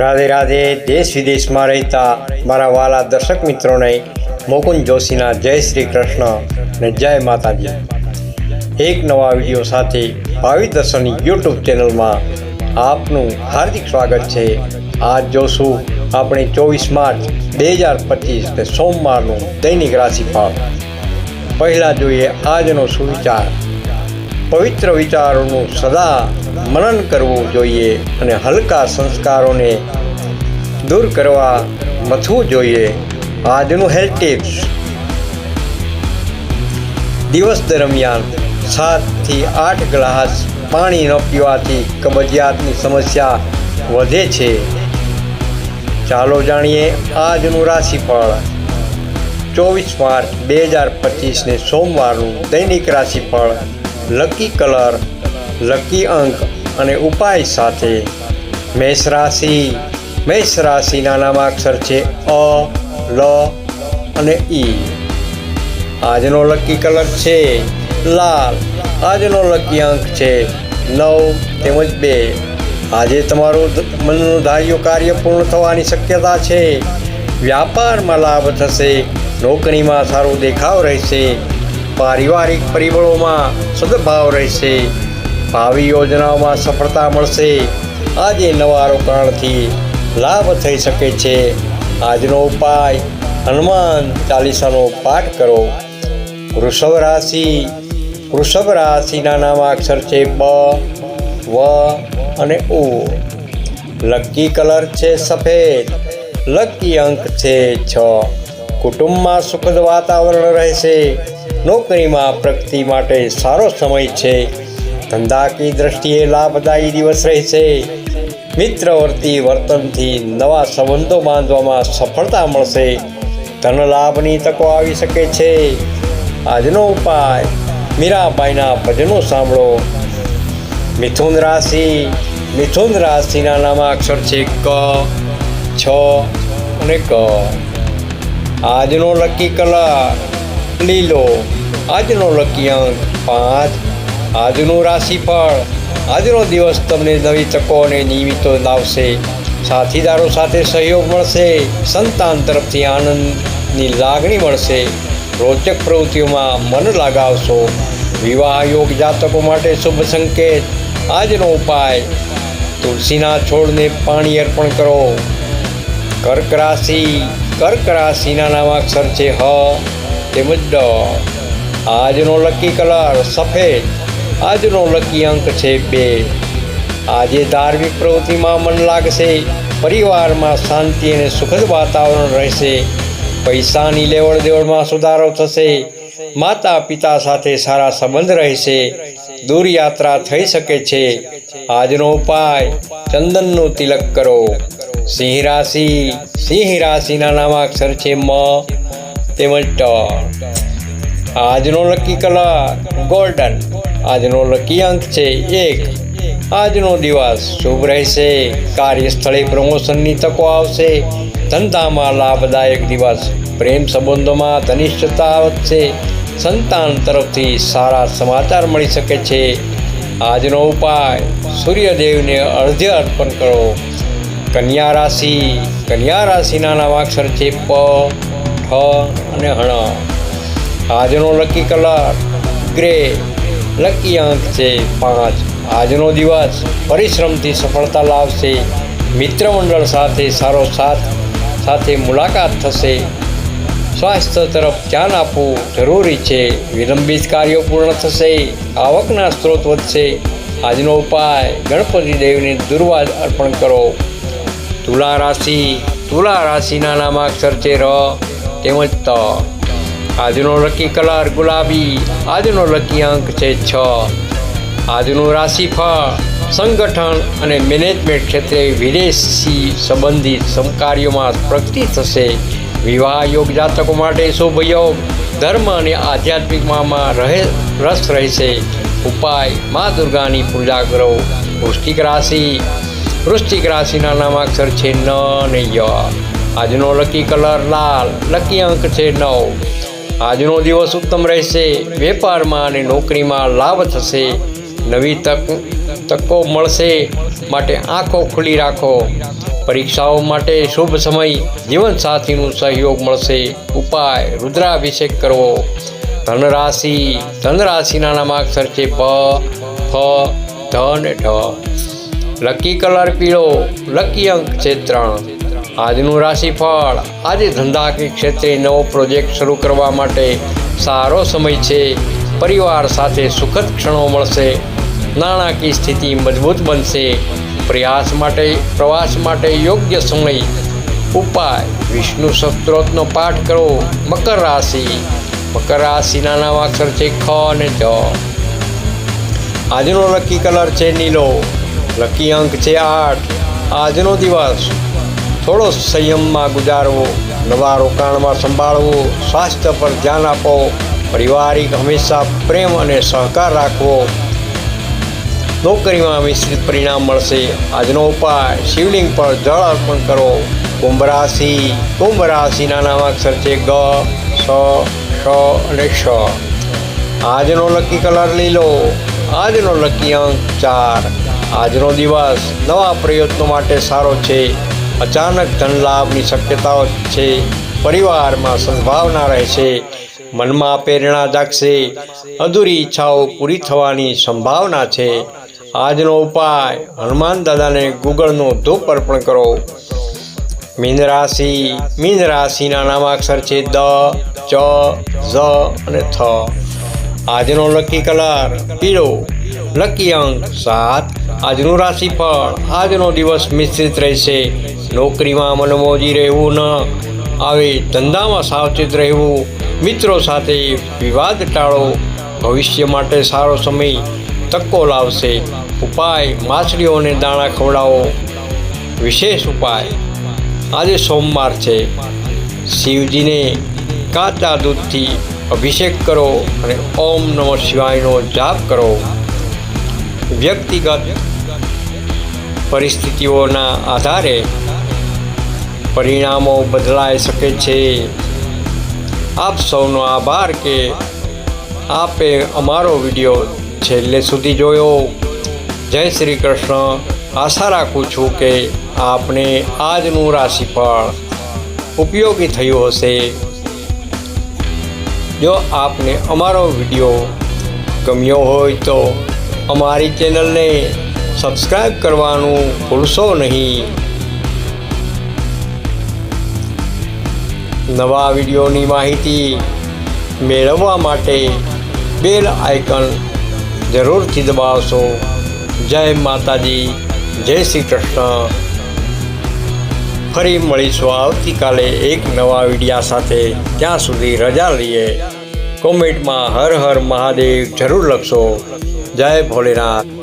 રાધે રાધે દેશ વિદેશમાં રહેતા મારા વાલા દર્શક મિત્રોને મોકુંદ જોશીના જય શ્રી કૃષ્ણ અને જય માતાજી. એક નવા વીડિયો સાથે ભાવિ દર્શનની યુટ્યુબ ચેનલમાં આપનું હાર્દિક સ્વાગત છે. આજ જોશું આપણે ચોવીસ માર્ચ બે હજાર પચીસ સોમવારનું દૈનિક રાશિફળ. પહેલાં જોઈએ આજનો સુવિચાર. પવિત્ર વિચારોનું સદા મનન કરવું જોઈએ અને હલકા સંસ્કારોને દૂર કરવા મથવું જોઈએ. આજનું હેલ્થ ટિપ્સ. દિવસ દરમિયાન સાતથી આઠ ગ્લાસ પાણી ન પીવાથી કબજિયાતની સમસ્યા વધે છે. ચાલો જાણીએ આજનું રાશિફળ. ચોવીસ માર્ચ બે હજાર પચીસને સોમવારનું દૈનિક રાશિફળ. લકી કલર, લકી અંક અને ઉપાય સાથે મેષ રાશિ, મેષ રાશિના નામાક્ષર છે અ, લ અને ઈ આજનો લકી કલર છે લાલ. આજનો લકી અંક છે નવ તેમજ બે. આજે તમારું મનનું ધાર્યું કાર્ય પૂર્ણ થવાની શક્યતા છે. વ્યાપારમાં લાભ થશે. નોકરીમાં સારો દેખાવ રહેશે. પારિવારિક પરિબળોમાં સદભાવ રહેશે. ભાવિ યોજનાઓમાં સફળતા મળશે. આજે નવા રોકાણથી લાભ થઈ શકે છે. આજનો ઉપાય હનુમાન ચાલીસાનો પાઠ કરો. વૃષભ રાશિ, વૃષભ રાશિના નામાક્ષર છે બ, વ અને ઉ. લકી કલર છે સફેદ, લકી અંક છે છ. કુટુંબમાં સુખદ વાતાવરણ રહેશે. નોકરીમાં પ્રગતિ માટે સારો સમય છે. ધંધાકીય દ્રષ્ટિએ લાભદાયી દિવસ રહેશે. મિત્રવર્તી વર્તનથી નવા સંબંધો બાંધવામાં સફળતા મળશે. ધન લાભની તકો આવી શકે છે. આજનો ઉપાય, મીરાબાઈના ભજનો સાંભળો. મિથુન રાશિ, મિથુન રાશિના નામાક્ષર છે ક, છ અને ક. આજનો લકી કલર લીલો આજનો લકી અંક પાંચ. આજનું રાશિફળ. આજનો દિવસ તમને નવી તકો અને નિમિત્તો લાવશે. સાથીદારો સાથે સહયોગ મળશે. સંતાન તરફથી આનંદની લાગણી મળશે. રોચક પ્રવૃત્તિઓમાં મન લગાવશો. વિવાહ યોગ જાતકો માટે શુભ સંકેત. આજનો ઉપાય, તુલસીના છોડને પાણી અર્પણ કરો. કર્ક રાશિ. કર્ક રાશિના નામાક્ષર છે હ. તેમજ આજનો લકી કલર સફેદ, આજનો લકી અંક છે બે. આજે ધાર્મિક પ્રવૃત્તિમાં મન લાગશે, પરિવારમાં શાંતિ અને સુખદ વાતાવરણ રહેશે. પૈસાની લેવડ દેવડમાં સુધારો થશે માતા પિતા સાથે સારા સંબંધ રહેશે દૂર યાત્રા થઈ શકે છે. આજનો ઉપાય, ચંદનનું તિલક કરો. સિંહ રાશિ, સિંહ રાશિના નામાક્ષર છે મ. તેમજ ટ. આજનો લકી કલર ગોલ્ડન. આજનો લકી અંક છે એક. આજનો દિવસ શુભ રહેશે. કાર્યસ્થળે પ્રમોશનની તકો આવશે. ધંધામાં લાભદાયક દિવસ. પ્રેમ સંબંધોમાં ઘનિષ્ઠતા વધશે. સંતાન તરફથી સારા સમાચાર મળી શકે છે. આજનો ઉપાય, સૂર્યદેવને અર્ધ્ય અર્પણ કરો. કન્યા રાશિ, કન્યા રાશિના નામાક્ષર છે પ. ઠ અને હણ આજનો લકી કલર ગ્રે, લકી અંક છે પાંચ. આજનો દિવસ પરિશ્રમથી સફળતા લાવશે. મિત્રમંડળ સાથે સારો સાથ, સાથે મુલાકાત થશે. સ્વાસ્થ્ય તરફ ધ્યાન આપવું જરૂરી છે. વિલંબિત કાર્યો પૂર્ણ થશે. આવકના સ્ત્રોત વધશે. આજનો ઉપાય, ગણપતિ દેવને દુર્વાદ અર્પણ કરો. તુલા રાશિ, તુલા રાશિના નામાક્ષર છે ર. તેમજ ત આજનો લકી કલર ગુલાબી, આજનો લકી અંક છે છ. આજનું રાશિફળ, સંગઠન અને મેનેજમેન્ટ ક્ષેત્રે વિદેશી સંબંધિત સમકાર્યોમાં પ્રગતિ થશે. વિવાહ યોગ જાતકો માટે શુભ યોગ. ધર્મ અને આધ્યાત્મિકમાં રહે, રસ રહેશે. ઉપાય, મા દુર્ગાની પૂજા કરો. વૃષ્ટિક રાશિ. વૃષ્ટિક રાશિના નામાક્ષર છે ન અને ય. આજનો લકી કલર લાલ, લકી અંક છે નવ. આજનો દિવસ ઉત્તમ રહેશે, વેપારમાં અને નોકરીમાં લાભ થશે. નવી તક, તકો મળશે, માટે આંખો ખુલ્લી રાખો. પરીક્ષાઓ માટે શુભ સમય, જીવનસાથીનું સહયોગ મળશે. ઉપાય, રુદ્રાભિષેક કરવો. ધનરાશિ, ધનરાશિના નામાક્ષર છે પ, ફ, ધ ને ઢ. લકી કલર પીળો, લકી અંક છે ત્રણ. આજનું રાશિફળ. આજે ધંધા ક્ષેત્રે નવો પ્રોજેક્ટ શરૂ કરવા માટે સારો સમય છે. પરિવાર સાથે સુખદ ક્ષણો મળશે. નાણાકીય સ્થિતિ મજબૂત બનશે. પ્રયાસ માટે, પ્રવાસ માટે યોગ્ય સમય. ઉપાય. વિષ્ણુ સસ્ત્રોતનો પાઠ કરો. મકર રાશિ. મકર રાશિના નામ અક્ષર છે ખ અને જ. આજનો લકી કલર છે નીલો. લકી અંક છે આઠ. આજનો દિવસ થોડો સંયમમાં ગુજારવો, નવા રોકાણમાં સંભાળવું, સ્વાસ્થ્ય પર ધ્યાન આપો, પારિવારિક હંમેશા પ્રેમ અને સહકાર રાખવો. નોકરીમાં મિશ્રિત પરિણામ મળશે. આજનો ઉપાય, શિવલિંગ પર જળ અર્પણ કરો. કુંભ રાશિ, કુંભ રાશિના નામાક્ષર છે ગ, સ શ અને શ આજનો લકી કલર લીલો, આજનો લકી અંક ચાર. આજનો દિવસ નવા પ્રયત્નો માટે સારો છે. અચાનક ધનલાભની શક્યતાઓ છે. પરિવારમાં સદભાવના રહેશે મનમાં પ્રેરણા જાગશે. અધૂરી ઈચ્છાઓ પૂરી થવાની સંભાવના છે. આજનો ઉપાય, હનુમાન દાદાને ગુગળનો ધૂપ અર્પણ કરો. મીન રાશિ, મીન રાશિના નામાક્ષર છે દ, ચ, ઝ અને થ. આજનો લકી કલર, પીળો. લકી અંક સાત. આજનું રાશિફળ. આજનો દિવસ મિશ્રિત રહેશે. નોકરીમાં મનમોજી રહેવું ન આવે, ધંધામાં સાવચેત રહેવું, મિત્રો સાથે વિવાદ ટાળો, ભવિષ્ય માટે સારો સમય તકો લાવશે. ઉપાય માછલીઓને દાણા ખવડાવો. વિશેષ ઉપાય. આજે સોમવાર છે. શિવજીને કાચા દૂધથી અભિષેક કરો અને ઓમ નમઃ શિવાયનો જાપ કરો. વ્યક્તિગત પરિસ્થિતિઓના આધારે પરિણામો બદલાઈ શકે છે. આપ સૌનો આભાર કે આપે અમારો વીડિયો છેલ્લે સુધી જોયો. જય શ્રી કૃષ્ણ. આશા રાખું છું કે આપને આજનું રાશિફળ ઉપયોગી થયું હશે. જો આપને અમારો વીડિયો ગમ્યો હોય તો અમારી ચેનલને સબસ્ક્રાઈબ કરવાનું ભૂલશો નહીં. નવા વિડીયોની માહિતી મેળવવા માટે બેલ આઇકન જરૂરથી દબાવશો. જય માતાજી, જય શ્રી કૃષ્ણ. ફરી મળીશું આવતીકાલે એક નવા વિડીયા સાથે. ત્યાં સુધી રજા લઈએ. કોમેન્ટમાં હર હર મહાદેવ જરૂર લખશો. જય ભોલેનાથ.